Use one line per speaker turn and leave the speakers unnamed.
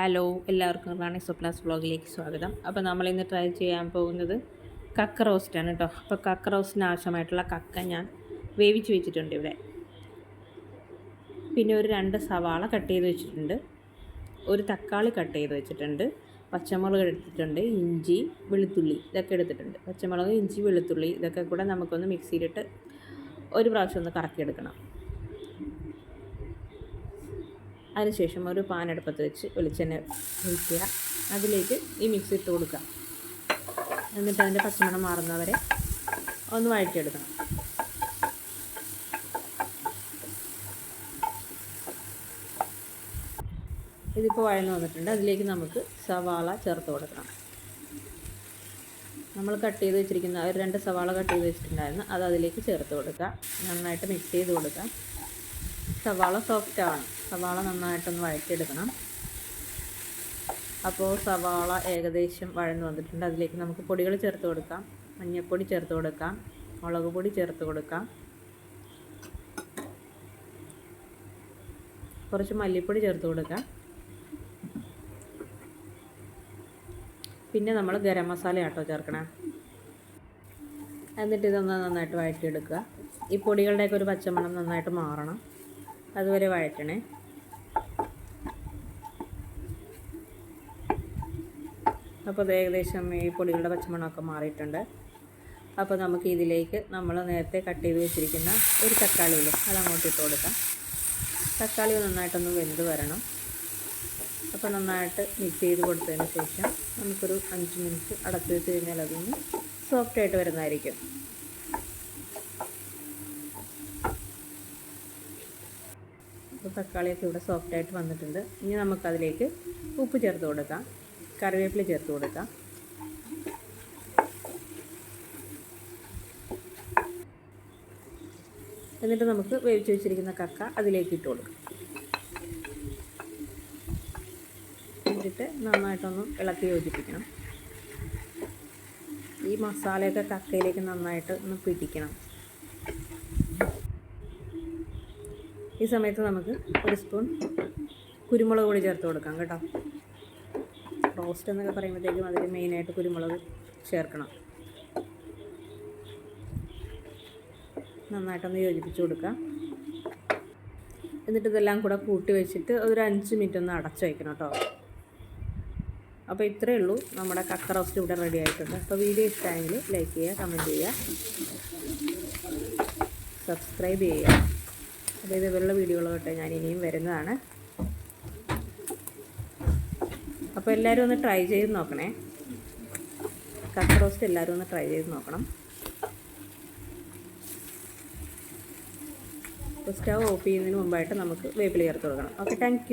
Hello എല്ലാവർക്കും റാണി സ്വപ്നാസ് വ്ളോഗിലേക്ക് സ്വാഗതം. അപ്പോൾ നമ്മൾ ഇന്ന് ട്രൈ ചെയ്യാൻ പോകുന്നത് കക്ക റോസ്റ്റാണ് കേട്ടോ അപ്പോൾ കക്ക റോസ്റ്റിന് ആവശ്യമായിട്ടുള്ള കക്ക ഞാൻ വേവിച്ച് വെച്ചിട്ടുണ്ട് ഇവിടെ. പിന്നെ ഒരു രണ്ട് സവാള കട്ട് ചെയ്ത് വെച്ചിട്ടുണ്ട്. ഒരു തക്കാളി കട്ട് ചെയ്ത് വെച്ചിട്ടുണ്ട്. പച്ചമുളക് എടുത്തിട്ടുണ്ട്. ഇഞ്ചി വെളുത്തുള്ളി ഇതൊക്കെ എടുത്തിട്ടുണ്ട്. പച്ചമുളക് ഇഞ്ചി വെളുത്തുള്ളി ഇതൊക്കെ കൂടെ നമുക്കൊന്ന് മിക്സിയിലിട്ട് ഒരു പ്രാവശ്യം ഒന്ന് കറക്കിയെടുക്കണം. അതിനുശേഷം ഒരു പാൻ അടുപ്പത്ത് വെച്ച് വെളിച്ചെണ്ണ ഒഴിക്കുക. അതിലേക്ക് ഈ മിക്സ് ഇട്ട് കൊടുക്കുക. എന്നിട്ട് അതിന്റെ പച്ചമണം മാറുന്നവരെ ഒന്ന് വഴറ്റിയെടുക്കണം. ഇതിപ്പോൾ വഴന്ന് വന്നിട്ടുണ്ട്. അതിലേക്ക് നമുക്ക് സവാള ചേർത്ത് കൊടുക്കണം. നമ്മൾ കട്ട് ചെയ്ത് വെച്ചിരിക്കുന്ന ഒരു രണ്ട് സവാള കട്ട് ചെയ്ത് വെച്ചിട്ടുണ്ടായിരുന്നു. അത് അതിലേക്ക് ചേർത്ത് കൊടുക്കുക. നന്നായിട്ട് മിക്സ് ചെയ്ത് കൊടുക്കുക. സവാള സോഫ്റ്റ് ആവണം സവാള നന്നായിട്ടൊന്ന് വഴറ്റിയെടുക്കണം. അപ്പോൾ സവാള ഏകദേശം വഴന്ന് വന്നിട്ടുണ്ട്. അതിലേക്ക് നമുക്ക് പൊടികൾ ചേർത്ത് കൊടുക്കാം. മഞ്ഞൾപ്പൊടി ചേർത്ത് കൊടുക്കാം. മുളക് പൊടി ചേർത്ത് കൊടുക്കാം. കുറച്ച് മല്ലിപ്പൊടി ചേർത്ത് കൊടുക്കാം. പിന്നെ നമ്മൾ ഗരം മസാല ആട്ടോ ചേർക്കണം. എന്നിട്ട് ഇതൊന്ന് നന്നായിട്ട് വഴറ്റിയെടുക്കുക. ഈ പൊടികളുടെയൊക്കെ ഒരു പച്ചമണം നന്നായിട്ട് മാറണം. അതുവരെ വഴറ്റണേ. അപ്പോൾ അത് ഏകദേശം ഈ പൊടികളുടെ പച്ചമണമൊക്കെ മാറിയിട്ടുണ്ട്. അപ്പോൾ നമുക്ക് ഇതിലേക്ക് നമ്മൾ നേരത്തെ കട്ട് ചെയ്ത് വെച്ചിരിക്കുന്ന ഒരു തക്കാളിയിൽ അത് അങ്ങോട്ട് ഇട്ട് കൊടുക്കാം. തക്കാളി നന്നായിട്ടൊന്ന് വെന്ത് വരണം. അപ്പോൾ നന്നായിട്ട് മിക്സ് ചെയ്ത് കൊടുത്തതിന് ശേഷം നമുക്കൊരു അഞ്ച് മിനിറ്റ് അടച്ചു വെച്ച് കഴിഞ്ഞാൽ അതൊന്ന് സോഫ്റ്റായിട്ട് വരുന്നതായിരിക്കും. അപ്പോൾ തക്കാളിയൊക്കെ ഇവിടെ സോഫ്റ്റായിട്ട് വന്നിട്ടുണ്ട്. ഇനി നമുക്കതിലേക്ക് ഉപ്പ് ചേർത്ത് കൊടുക്കാം. കറിവേപ്പില ചേർത്ത് കൊടുക്കാം. എന്നിട്ട് നമുക്ക് വേവിച്ച് വെച്ചിരിക്കുന്ന കക്ക അതിലേക്ക് ഇട്ട് കൊടുക്കാം. എന്നിട്ട് നന്നായിട്ടൊന്ന് ഇളക്കി യോജിപ്പിക്കണം. ഈ മസാലയൊക്കെ കക്കയിലേക്ക് നന്നായിട്ട് ഒന്ന് പിടിക്കണം. ഈ സമയത്ത് നമുക്ക് ഒരു സ്പൂൺ കുരുമുളക് പൊടി ചേർത്ത് കൊടുക്കാം കേട്ടോ. റോസ്റ്റ് എന്നൊക്കെ പറയുമ്പോഴത്തേക്കും അതിൽ മെയിനായിട്ട് കുരുമുളക് ചേർക്കണം. നന്നായിട്ടൊന്ന് യോജിപ്പിച്ച് കൊടുക്കാം. എന്നിട്ട് ഇതെല്ലാം കൂടെ കൂട്ടി വെച്ചിട്ട് ഒരു അഞ്ച് മിനിറ്റ് ഒന്ന് അടച്ചു വയ്ക്കണം കേട്ടോ. അപ്പോൾ ഇത്രയേ ഉള്ളൂ. നമ്മുടെ കക്ക റോസ്റ്റ് ഇവിടെ റെഡി ആയിട്ടുണ്ട്. അപ്പോൾ വീഡിയോ ഇഷ്ടമായെങ്കിൽ ലൈക്ക് ചെയ്യുക കമന്റ് ചെയ്യുക സബ്സ്ക്രൈബ് ചെയ്യുക. അപ്പോൾ ഇതുപോലുള്ള വീഡിയോകളോട്ടെ ഞാൻ ഇനിയും വരുന്നതാണ്. അപ്പോൾ എല്ലാവരും ഒന്ന് ട്രൈ ചെയ്ത് നോക്കണേ. കക്ക റോസ്റ്റ് എല്ലാവരും ഒന്ന് ട്രൈ ചെയ്ത് നോക്കണം. സ്റ്റവ് ഓഫ് ചെയ്യുന്നതിന് മുമ്പായിട്ട് നമുക്ക് വേപ്പിൽ ചേർത്ത് കൊടുക്കണം. Okay thank